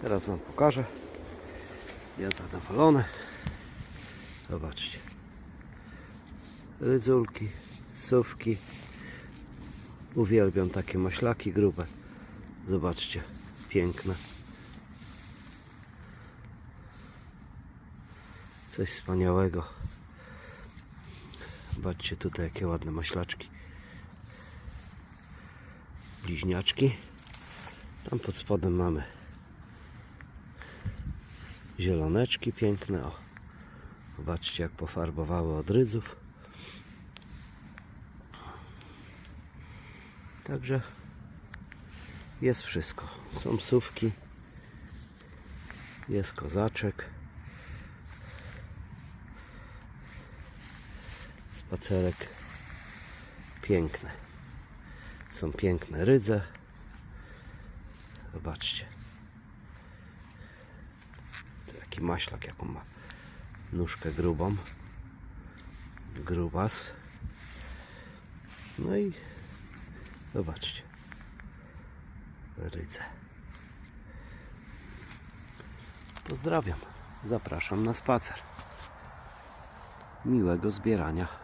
Teraz Wam pokażę. Ja zadowolony. Zobaczcie. Rydzulki, sówki. Uwielbiam takie maślaki grube. Zobaczcie, piękne. Coś wspaniałego. Zobaczcie tutaj jakie ładne maślaczki. Bliźniaczki. Tam pod spodem mamy zieloneczki piękne. O, zobaczcie jak pofarbowały od rydzów. Także jest wszystko. Są sówki, jest kozaczek, spacerek piękny. Są piękne rydze. Zobaczcie. To Jaki maślak, jaką ma nóżkę grubą. Grubas. No i zobaczcie. Rydze. Pozdrawiam. Zapraszam na spacer. Miłego zbierania.